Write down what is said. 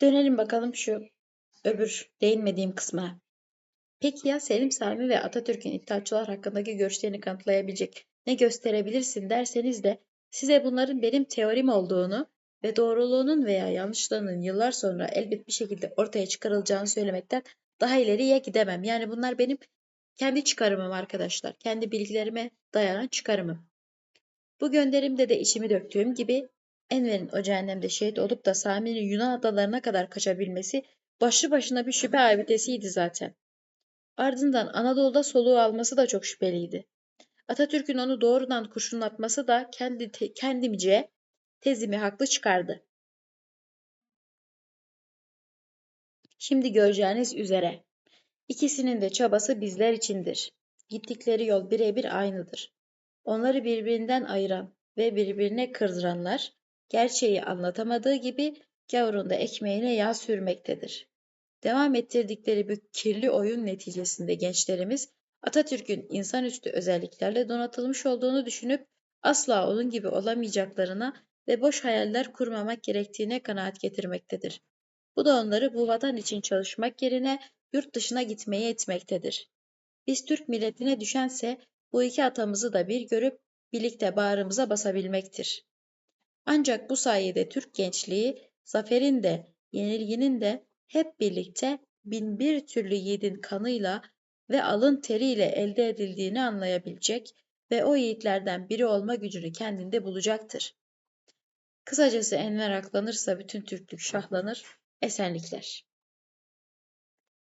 Dönelim bakalım şu öbür değinmediğim kısma. Peki ya Selim Sami ve Atatürk'ün İttihatçılar hakkındaki görüşlerini kanıtlayabilecek ne gösterebilirsin derseniz de size bunların benim teorim olduğunu ve doğruluğunun veya yanlışlarının yıllar sonra elbet bir şekilde ortaya çıkarılacağını söylemekten daha ileriye gidemem. Yani bunlar benim kendi çıkarımım arkadaşlar. Kendi bilgilerime dayanan çıkarımım. Bu gönderimde de içimi döktüğüm gibi Enver'in o cehennemde şehit olup da Sami'nin Yunan adalarına kadar kaçabilmesi başlı başına bir şüphe abidesiydi zaten. Ardından Anadolu'da soluğu alması da çok şüpheliydi. Atatürk'ün onu doğrudan kurşunlatması da kendi te- kendimce tezimi haklı çıkardı. Şimdi göreceğiniz üzere ikisinin de çabası bizler içindir. Gittikleri yol birebir aynıdır. Onları birbirinden ayıran ve birbirine kırdıranlar gerçeği anlatamadığı gibi gavurun da ekmeğine yağ sürmektedir. Devam ettirdikleri bu kirli oyun neticesinde gençlerimiz Atatürk'ün insanüstü özelliklerle donatılmış olduğunu düşünüp asla onun gibi olamayacaklarına ve boş hayaller kurmamak gerektiğine kanaat getirmektedir. Bu da onları bu vatan için çalışmak yerine yurt dışına gitmeye itmektedir. Biz Türk milletine düşense bu iki atamızı da bir görüp birlikte bağrımıza basabilmektir. Ancak bu sayede Türk gençliği zaferin de yenilginin de hep birlikte binbir türlü yiğidin kanıyla ve alın teriyle elde edildiğini anlayabilecek ve o yiğitlerden biri olma gücünü kendinde bulacaktır. Kısacası Enver aklanırsa bütün Türklük şahlanır, esenlikler.